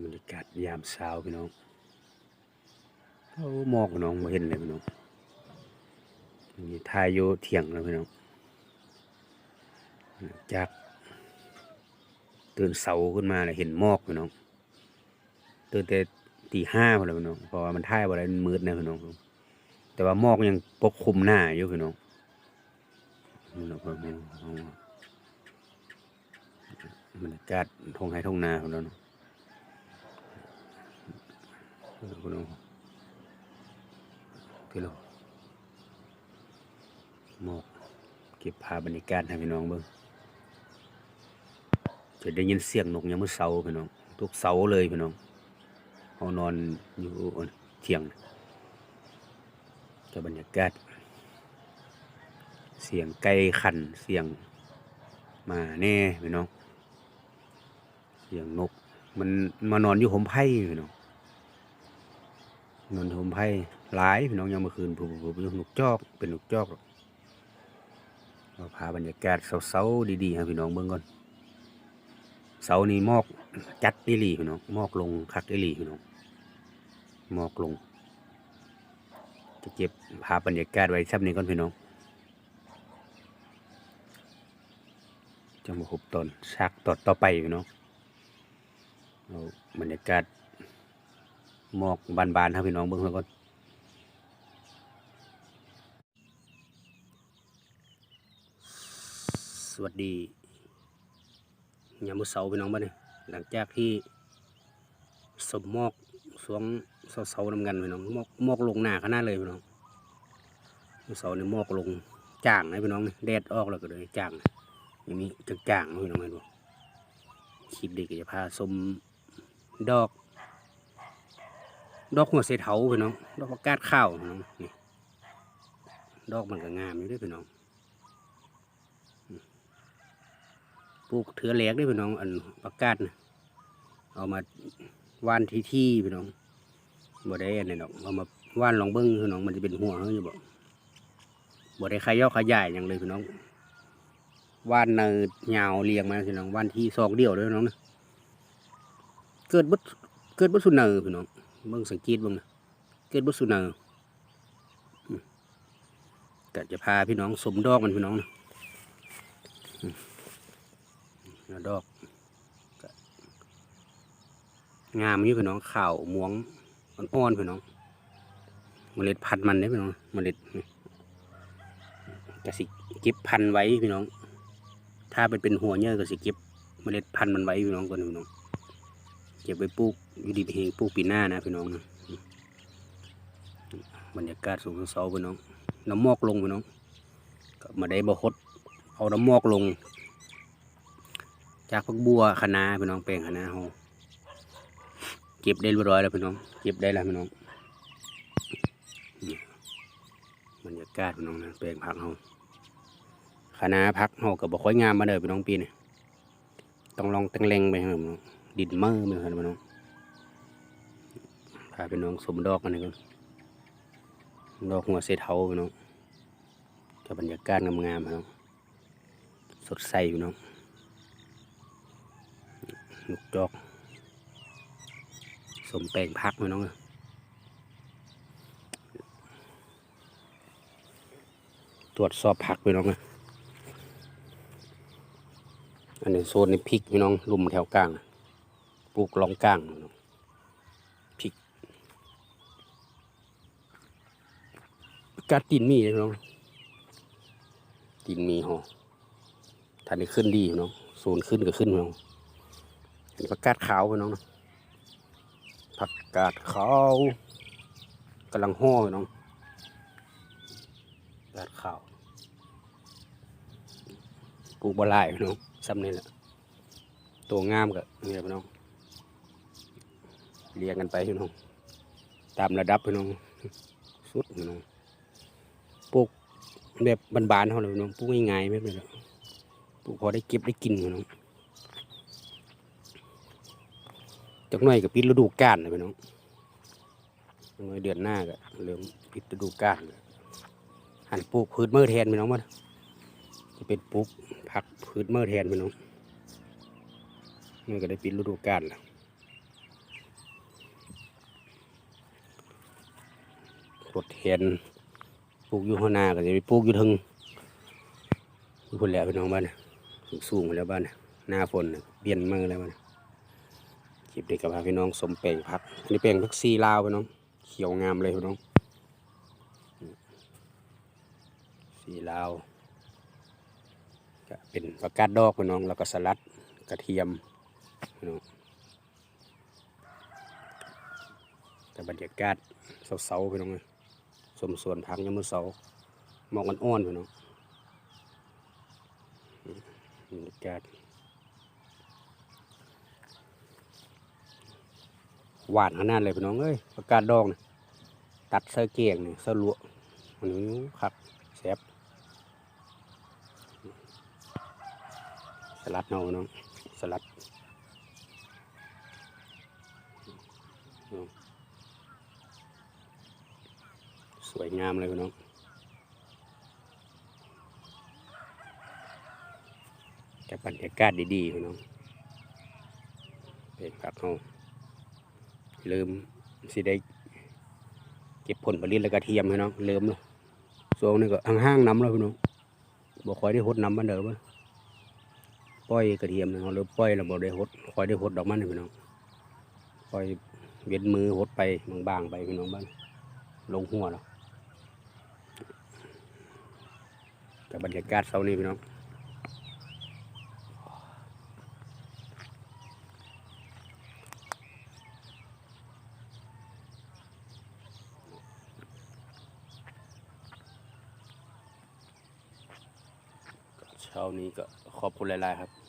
บรรยากาศยามเช้าพี่น้องโอ้หมอกน้องมาเห็นเลยพี่น้องมีทายอยู่เที่ยงแล้วพี่น้องจากตื่นเสาขึ้นมาเลยเห็นหมอกพี่น้องตื่นแต่ตีห้าพอแล้วพี่น้องเพราะว่ามันท่ายบ่ได้มืดนะพี่น้องแต่ว่าหมอกยังปกคลุมหน้าอยู่พี่น้องนี่เราก็ไม่บรรยากาศทงไห้ทงนาของเราเนาะ พี่น้อง พี่น้องหมอกเก็บภาพบรรยากาศให้พี่น้องเบิ่งจะได้ยินเสียงนกยามมื้อเช้าพี่น้อง ทุกเสาเลยพี่น้องเฮานอนอยู่เที่ยงกับรรยากาศ เสียงไก่ขันเสียงหมาแน่พี่น้อง เสียงนก มันมานอนอยู่ห่มไผ่พี่น้องนอนทมไพ่ หลายพี่น้องยังเมื่อคืนผมผมอยู่นกจอกเป็นนกจอกเราพาบรรยากาศเสาๆดีๆให้พี่น้องเบิ่งก่อนเสานี้หมอกจัดอีหลีพี่น้องหมอกลงคักอีหลีพี่น้องหมอกลง จะเก็บภาบรรยากาศไว้ซับนี้ก่อนพี่น้องจะมาพบตอนฉากตอต่อไปพี่น้องเอาบรรยากาศหมอกบานๆครับพี่น้องเบิ่งเพิ่นก่อน สวัสดียามุเสาร์พี่น้องบ้านนี่หลังจากที่สมมอกสวงเสาๆนำกันพี่น้องมอกมอกลงหน้าขนาดเลยพี่น้องมื้อเสาร์นี่หมอกลงจ่างนะพี่น้องแดดออกแล้วก็เลยจ่างอย่างนี้จ่างๆนะพี่น้องเห็นบ่คลิปนี้ก็จะพาชมดอก ดอกหัวเสเถาพี่น้องดอกประกาศข้าวพี่น้องนี่ดอกมันก็งามอยู่ด้วยพี่น้องอืมป ลูกเถือแหลกเด้พี่น้อง อันประกาศนะเอามาว่านที่ที่พี่น้องบ่ได้อันนี้ดอกเอามาว่านลองเบิ้งพี่น้องมันจะเป็นหัวเขาอยู่บ่บ่ได้ขยายขยายอย่างเลยพี่น้องว่านเนิดยาวเรียงมาพี่น้องว่านที่ซองเดียวเลยพี่น้องนะเกิดบดเกิดบดสุดเนิพี่น้องเบิ่งสังเกตเบิ่งนะเกิดบุสุนาอืมก็จะพาพี่น้องสมดอกมันพี่น้องนะ ดอกงามอยู่พี่น้องข่าวม่วงอ่อนพี่น้องเมล็ดพันธุ์มันเนี่ยพี่น้องเมล็ดนี่สิเก็บพันธุ์ไว้พี่น้อง ถ้าเป็นเป็นหัวเนี่ยก็สิเก็บเมล็ดพันธุ์มันไว้พี่น้องก่อนพี่น้องเก็บไว้ปลูกอยู่ดีเพงปลูกปีหน้านะพี่น้องนะบรรยากาศสูงเสาพี่น้องน้ำมอกลงพี่น้องมาได้บ่ฮดเอาน้ำมอกลง จากพักบัวคณะพี่น้องแปลงคณะน้าเฮาเก็บได้เรียบร้อยแล้วพี่น้อง เก็บได้แล้วพี่น้องบรรยากาศพี่น้องนะแปลงผักเฮาคะพักเฮาก็บ่ค่อยงามมาเลยพี่น้องปีนี้ต้องลองแตงแรงไปครับพี่น้องดินเมื่อมือครับพี่น้องพาพี่น้องสมดอกกันหนึ่งกันดอกหัวเสเทาพี่น้องจะบรรยากาศงามๆพี่น้องสดใสพี่น้อง ลูกดอก สมแปลงพักพี่น้องตรวจสอบผักพี่น้องนะอันนี้โซนในพริกพี่น้องลุมแถวกลาง ปลูกลองกลางพริกกาดตินมีเลยพี่น้องตินมีหอท่านนี้ขึ้นดีพี่น้องโซนขึ้นก็ขึ้นพี่น้อง ผักกาดขาวพี่น้องนะผักกาดขาวกำลังห่อพี่น้องกาดขาวปลูกบลายพี่น้องซ้ำนี่แหละตัวงามกับนี่แหละพี่น้องเรียงกันไปพี่น้องตามระดับพี่น้องสุดพี่น้องปลูกแบบบานๆเขาเลยพี่น้องปลูกง่ายๆแบบนี้แหละปลูกพอได้เก็บได้กินพี่น้อง จากหน่อยกับปิดฤดูกาลนะพี่น้องหน่อยเดือนหน้าก็เริ่มปิดฤดูกาลหันปลูกพืชเมื่อแทนพี่น้องมั้งจะเป็นปลูกผักพืชเมื่อแทนพี่น้องนี่ก็ได้ปิดฤดูกาลแล้วปลดเห็นปลูกอยู่ข้าหน้าก็จะไปปลูกอยู่ทึงพุ่นแล้วพี่น้องบ้านสูงแล้วบ้านหน้าฝนเบี้ยนมือแล้วบ้าน คลิปเด็กกับพาพี่น้องสมแปลงพัก อันนี้แปลงพักซีลาวพี่น้อง เขียวงามเลยพี่น้องซีลาวก็เป็นประกาศดอกพี่น้อง แล้วก็สลัดกระเทียมพี่น้องแต่บรรยากาศเสาๆไปน้องเลยสมส่วนพักยามมือเสาหมอกมันอ่อนไปน้องอืมบรรยากาศ หวานขนาดเลยพี่น้องเอ้ยประกาดองนะตัดเสื้อเกียงนี่เสื้อลวกมันนี้คักแซ่บสลัดเนาเน้องสลัดสวยงามเลยพี่น้องแต่บรรยากาศดีๆพี่น้องเป็นครับเขา ลืมสิได้เก็บผลผลิตแล้วก็เทียมพี่น้องลืมเลยส่วนนี้ก็ห้างๆน้ำแล้วพี่น้องบ่ค่อยได้หดน้ำมันเด้อบ่ปล่อยกระเทียมนะครับหรือปล่อยแล้วบ่ได้หดคอยได้หดดอกมันนี่พี่น้องปล่อยเว้นมือหดไปบางๆไปพี่น้องบ้านลงหัวแล้วกับบรรยากาศเช้านี้พี่น้อง เช้านี้ก็ขอบคุณหลาย ๆ ครับ